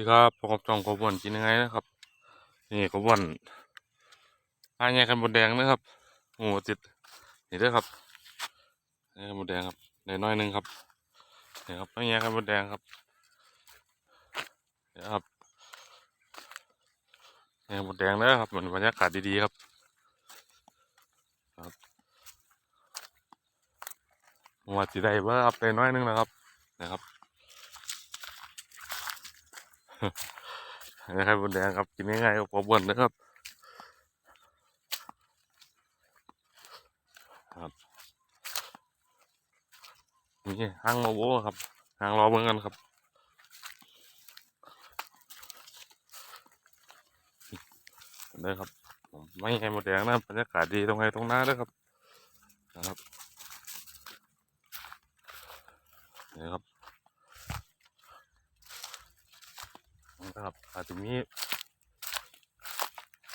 ดีครับพบกับจองกบวนกินยังไงนะครับ นี่กบวนพายแยกกันบนแดงนะครับโอ้ติดนี่ด้วยครับแยกกันบนแดงครับในน้อยหนึ่งครับนี่ครับต้องแยกกันบนแดงครับนี่ครับแยกกันบนแดงเลยครับเหมือนบรรยากาศดีๆครับครับหัวสีได้เบ้อครับในน้อยหนึงนะครับนะครับ นะครับบนแดงครับกินง่ายๆกับกบวนนะครับครับนี่ห้างมาโว้ครับห้างรอเบิ่งกันครับเด้อครับไม่ให้หมดแดงนะบรรยากาศดีตรงไหนตรงหน้าด้อครับนะครับนี่ครับ นะครับอาจจะมี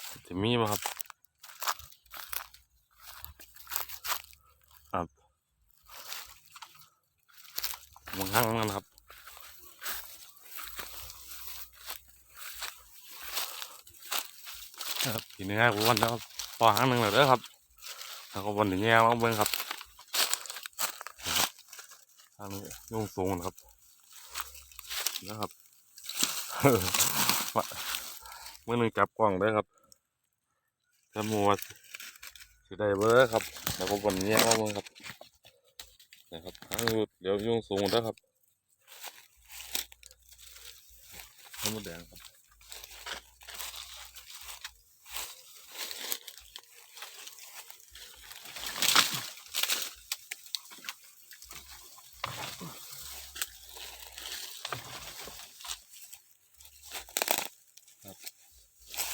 อาจจะมีบ่ครับครับมองข้างนั้นครับครับทีนี้ผมวันแล้วพอห้างหนึ่งเลยเด้อครับแล้วก็วันนี้แย่มาเบิ้งครับทางนี้ยุ่งสูงนะครับนะครับ เมื่อหนึงจับกล้องได้ครับจะมัวสิได้เบอร์ครับแล้วก็บนแยกว่ามึงครับนะครับทั้งอยู่เดี๋ยวยุ่งสูงนะครับทั้งหมดแดงครับ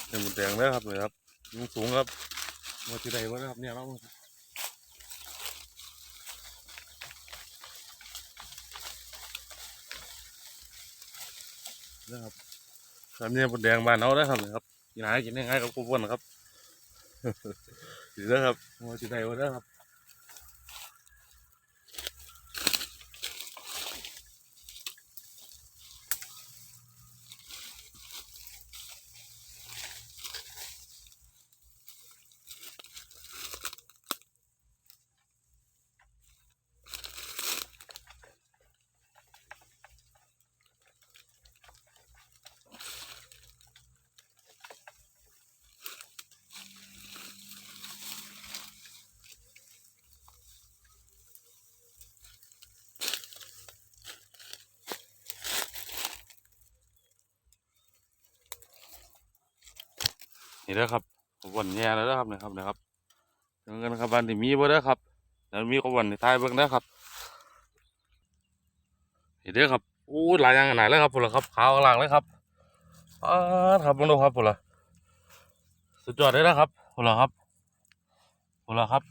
ทั้งหมดแดงแลยครับเลยครับยุงสูงครับมัวสิได้เบอร์ครับเนี่ยเรานะครับครับเนี่ยบนแดงบ้านเอาได้ครับนี่ยครับกินหากินง่ายกับกบวนนะครับดีนะครับมัวสิได้เบอร์ครับ นี่เด้อครับวันแย่แล้วเด้อครับนะครับนะครับถึงกันครับวันที่มีบ่เด้ครับแล้วมีก็วันที่ท้ายเบิ่งเด้ครับนี่เด้อครับอู้หลายอย่างขนาดเลยครับพุ่นละครับขาวกลางเลยครับอ้าครับมองดูครับพุ่นละสุดยอดเลยนะครับพุ่นละครับพุ่นละครับ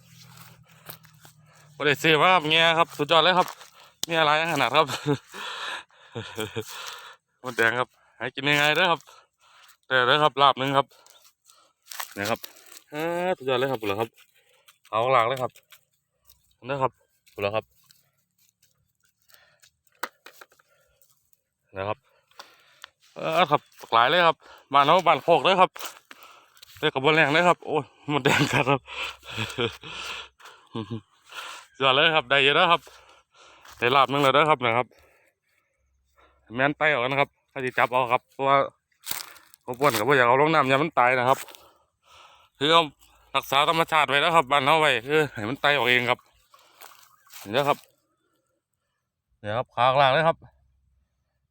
บ่ได้เสียว่าครับแง่ครับสุดยอดเลยครับเนี่ยหลายอย่างขนาดครับหมดแดงครับให้กินยังไงเด้อครับแต่เด้อครับลาบหนึงครับ นะครับฮ่าสุดยอดเลยครับปุระครับเอาหลังเลยครับนะครับปุระครับ นะครับเออครับหลายเลยครับบ้านเขาบ้านโคกเลยครับเด็กกับบนแรงเลยครับ โอ้ยหมดแดงกันครับสุดยอดเลยครับได้เยอะแล้วครับได้ลาบนึงเลยนะครับนะครับ แม่นไตออกนะครับถ้าจะจับเอาครับเพราะว่าเขาปวนกับว่าอยากเอาลงน้ำยามันตายนะครับ คือเอารักษาธรรมชาติไว้แล้วครับบ้านเอาไว้คือให้มันไตออกเองครับเห็นไหมครับเดี๋ยวครับขากลางเลยครับ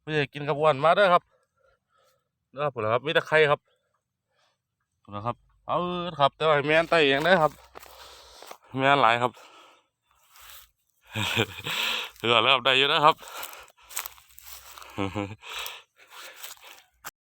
ไม่ได้กินกระบวนมาด้อครับเด้อผมครับมีแต่ไข่ครับนะครับ เอาครับ แต่ว่าแม่นไตเองได้ครับ แม่นหลายครับเหลือแล้วได้เยอะนะครับ